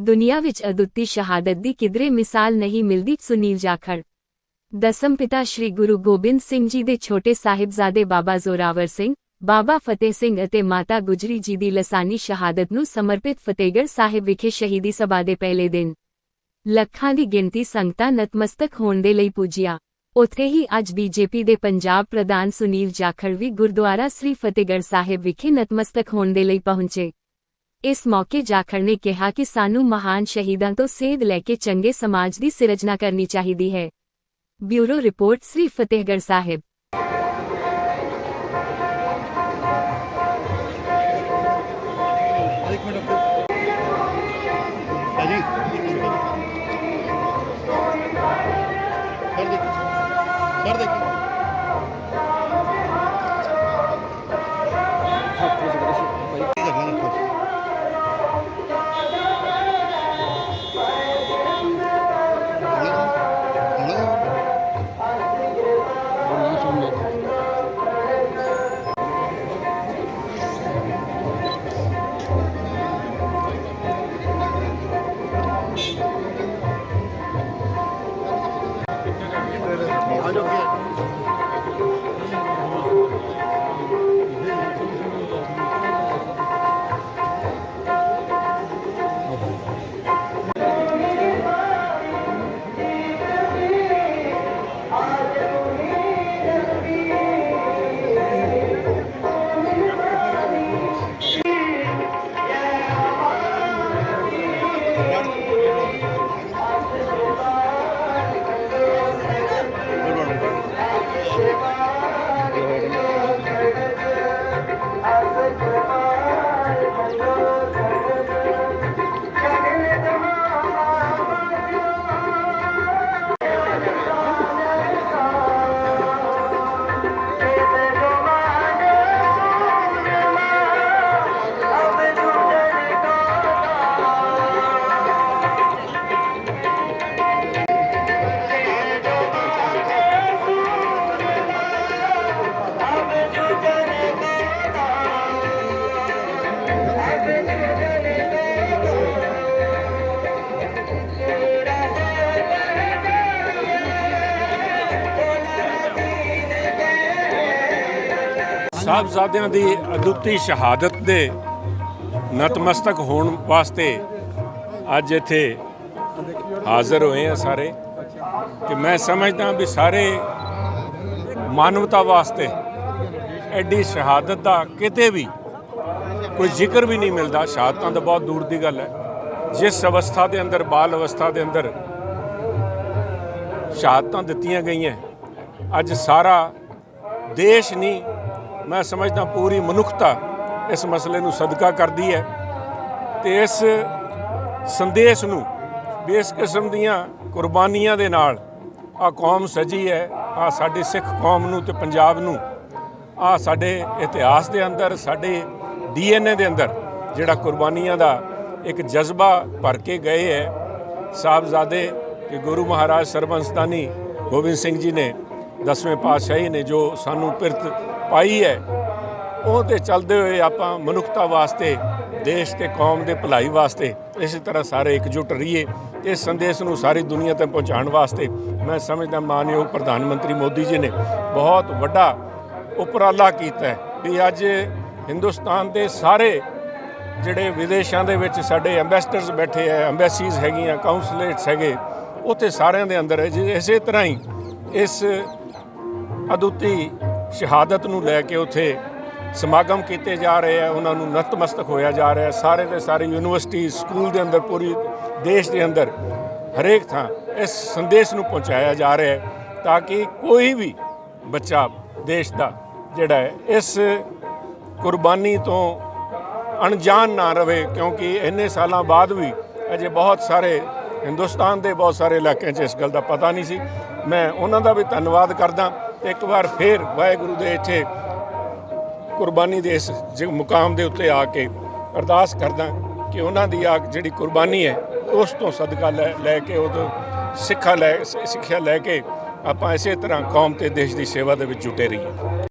ਦੁਨੀਆ ਵਿੱਚ ਅਦੁੱਤੀ ਸ਼ਹਾਦਤ ਦੀ ਕਿਧਰੇ ਮਿਸਾਲ ਨਹੀਂ ਮਿਲਦੀ ਸੁਨੀਲ ਜਾਖੜ। ਦਸਮ ਪਿਤਾ ਸ੍ਰੀ ਗੁਰੂ ਗੋਬਿੰਦ ਸਿੰਘ ਜੀ ਦੇ ਛੋਟੇ ਸਾਹਿਬਜ਼ਾਦੇ ਬਾਬਾ ਜ਼ੋਰਾਵਰ ਸਿੰਘ, ਬਾਬਾ ਫਤਿਹ ਸਿੰਘ ਅਤੇ ਮਾਤਾ ਗੁਜਰੀ ਜੀ ਦੀ ਲਸਾਨੀ ਸ਼ਹਾਦਤ ਨੂੰ ਸਮਰਪਿਤ ਫਤਿਹਗੜ੍ਹ ਸਾਹਿਬ ਵਿਖੇ ਸ਼ਹੀਦੀ ਸਭਾ ਦੇ ਪਹਿਲੇ ਦਿਨ। ਲੱਖਾਂ ਦੀ ਗਿਣਤੀ ਸੰਗਤਾਂ ਨਤਮਸਤਕ ਹੋਣ ਦੇ ਲਈ ਪੁੱਜੀਆਂ। ਉੱਥੇ ਹੀ ਅੱਜ ਬੀਜੇਪੀ ਦੇ ਪੰਜਾਬ ਪ੍ਰਧਾਨ ਸੁਨੀਲ ਜਾਖੜ ਵੀ ਗੁਰਦੁਆਰਾ ਸ੍ਰੀ ਫਤਿਹਗੜ੍ਹ ਸਾਹਿਬ ਵਿਖੇ ਨਤਮਸਤਕ ਹੋਣ ਦੇ ਲਈ ਪਹੁੰਚੇ। ਇਸ ਮੌਕੇ ਜਾਖੜ ਨੇ ਕਿਹਾ ਕਿ ਸਾਨੂੰ ਮਹਾਨ ਸ਼ਹੀਦਾਂ ਤੋਂ ਸੇਧ ਲੈ ਕੇ ਚੰਗੇ ਸਮਾਜ ਦੀ ਸਿਰਜਣਾ ਕਰਨੀ ਚਾਹੀਦੀ ਹੈ। Bureau report, Sri Fatehgarh Sahib. ਸਾਹਿਬਜ਼ਾਦਿਆਂ ਦੀ ਅਦੁੱਤੀ ਸ਼ਹਾਦਤ ਦੇ ਨਤਮਸਤਕ ਹੋਣ ਵਾਸਤੇ ਅੱਜ ਇੱਥੇ ਹਾਜ਼ਰ ਹੋਏ ਆ ਸਾਰੇ। ਤੇ ਮੈਂ ਸਮਝਦਾ ਵੀ ਸਾਰੇ ਮਾਨਵਤਾ ਵਾਸਤੇ ਐਡੀ ਸ਼ਹਾਦਤ ਦਾ ਕਿਤੇ ਵੀ ਕੋਈ ਜ਼ਿਕਰ ਵੀ ਨਹੀਂ ਮਿਲਦਾ। ਸ਼ਹਾਦਤਾਂ ਤਾਂ ਬਹੁਤ ਦੂਰ ਦੀ ਗੱਲ ਹੈ। ਜਿਸ ਅਵਸਥਾ ਦੇ ਅੰਦਰ, ਬਾਲ ਅਵਸਥਾ ਦੇ ਅੰਦਰ ਸ਼ਹਾਦਤਾਂ ਦਿੱਤੀਆਂ ਗਈਆਂ। ਅੱਜ ਸਾਰਾ ਦੇਸ਼ ਨਹੀਂ ਮੈਂ ਸਮਝਦਾ ਪੂਰੀ ਮਨੁੱਖਤਾ ਇਸ ਮਸਲੇ ਨੂੰ ਸਦਕਾ ਕਰਦੀ ਹੈ ਤੇ ਇਸ ਸੰਦੇਸ਼ ਨੂੰ ਵੀ ਇਸ ਕਿਸਮ ਦੀਆਂ ਕੁਰਬਾਨੀਆਂ ਦੇ ਨਾਲ ਆ ਕੌਮ ਸਜੀ ਹੈ ਆ ਸਾਡੇ ਸਿੱਖ ਕੌਮ ਨੂੰ ਤੇ ਪੰਜਾਬ ਨੂੰ ਆ ਸਾਡੇ ਇਤਿਹਾਸ ਦੇ ਅੰਦਰ, ਸਾਡੇ ਡੀਐਨਏ ਦੇ ਅੰਦਰ ਜਿਹੜਾ ਕੁਰਬਾਨੀਆਂ ਦਾ ਇੱਕ ਜਜ਼ਬਾ ਭਰ ਕੇ ਗਏ ਹੈ, ਸਾਹਿਬਜ਼ਾਦੇ ਕਿ ਗੁਰੂ ਮਹਾਰਾਜ ਸਰਬੰਸਤਾਨੀ ਗੋਬਿੰਦ ਸਿੰਘ ਜੀ ਨੇ ਦਸਵੇਂ ਪਾਤਸ਼ਾਹੀ ਨੇ ਜੋ ਸਾਨੂੰ ਪਿਰਤ ਪਾਈ ਹੈ ਉਹ ਤੇ ਚੱਲਦੇ ਹੋਏ ਆਪਾਂ ਮਨੁੱਖਤਾ ਵਾਸਤੇ, ਦੇਸ਼ ਤੇ ਕੌਮ ਦੇ ਭਲਾਈ ਵਾਸਤੇ ਇਸੇ ਤਰ੍ਹਾਂ ਸਾਰੇ ਇਕਜੁੱਟ ਰਹੀਏ, ਇਸ ਸੰਦੇਸ਼ ਨੂੰ ਸਾਰੀ ਦੁਨੀਆ ਤੱਕ ਪਹੁੰਚਾਉਣ ਵਾਸਤੇ ਮੈਂ ਸਮਝਦਾ ਮਾਨਯੋਗ ਪ੍ਰਧਾਨ ਮੰਤਰੀ ਮੋਦੀ ਜੀ ਨੇ ਬਹੁਤ ਵੱਡਾ ਉਪਰਾਲਾ ਕੀਤਾ ਹੈ ਵੀ ਅੱਜ ਹਿੰਦੁਸਤਾਨ ਦੇ ਸਾਰੇ ਜਿਹੜੇ ਵਿਦੇਸ਼ਾਂ ਦੇ ਵਿੱਚ ਸਾਡੇ ਐਮਬੈਸਡਰਸ ਬੈਠੇ ਆ ਐਮਬੈਸੀਜ਼ ਹੈਗੀਆਂ ਕਾਉਂਸਲੇਟਸ ਹੈਗੇ ਉੱਥੇ ਸਾਰਿਆਂ ਦੇ ਅੰਦਰ ਹੈ ਜੀ। ਇਸੇ ਤਰ੍ਹਾਂ ਹੀ ਇਸ ਅਦੁੱਤੀ ਸ਼ਹਾਦਤ ਨੂੰ ਲੈ ਕੇ ਉੱਥੇ ਸਮਾਗਮ ਕੀਤੇ ਜਾ ਰਹੇ ਆ, ਉਹਨਾਂ ਨੂੰ ਨਤਮਸਤਕ ਹੋਇਆ ਜਾ ਰਿਹਾ। ਸਾਰੇ ਦੇ ਸਾਰੇ ਯੂਨੀਵਰਸਿਟੀ ਸਕੂਲ ਦੇ ਅੰਦਰ, ਪੂਰੀ ਦੇਸ਼ ਦੇ ਅੰਦਰ ਹਰੇਕ ਥਾਂ ਇਸ ਸੰਦੇਸ਼ ਨੂੰ ਪਹੁੰਚਾਇਆ ਜਾ ਰਿਹਾ ਹੈ ਤਾਂ ਕਿ ਕੋਈ ਵੀ ਬੱਚਾ ਦੇਸ਼ ਦਾ ਜਿਹੜਾ ਹੈ, ਇਸ ਕੁਰਬਾਨੀ ਤੋਂ ਅਣਜਾਣ ਨਾ ਰਵੇ, ਕਿਉਂਕਿ ਇੰਨੇ ਸਾਲਾਂ ਬਾਅਦ ਵੀ ਅਜੇ ਬਹੁਤ ਸਾਰੇ ਹਿੰਦੁਸਤਾਨ ਦੇ ਬਹੁਤ ਸਾਰੇ ਇਲਾਕਿਆਂ 'ਚ ਇਸ ਗੱਲ ਦਾ ਪਤਾ ਨਹੀਂ ਸੀ। ਮੈਂ ਉਹਨਾਂ ਦਾ ਵੀ ਧੰਨਵਾਦ ਕਰਦਾ। ਤੇ ਇੱਕ ਵਾਰ ਫੇਰ ਵਾਹਿਗੁਰੂ ਦੇ ਇੱਥੇ ਕੁਰਬਾਨੀ ਦੇ ਇਸ ਜ- ਮੁਕਾਮ ਦੇ ਉੱਤੇ ਆ ਕੇ ਅਰਦਾਸ ਕਰਦਾ ਕਿ ਉਹਨਾਂ ਦੀ ਆ ਜਿਹੜੀ ਕੁਰਬਾਨੀ ਹੈ, ਉਸ ਤੋਂ ਸਦਕਾ ਲੈ ਲੈ ਕੇ ਉਹ ਤੋਂ ਸਿੱਖਾ ਲੈ, ਸਿੱਖਿਆ ਲੈ ਕੇ ਆਪਾਂ ਇਸੇ ਤਰ੍ਹਾਂ ਕੌਮ ਤੇ ਦੇਸ਼ ਦੀ ਸੇਵਾ ਦੇ ਵਿੱਚ ਜੁਟੇ ਰਹੀਏ।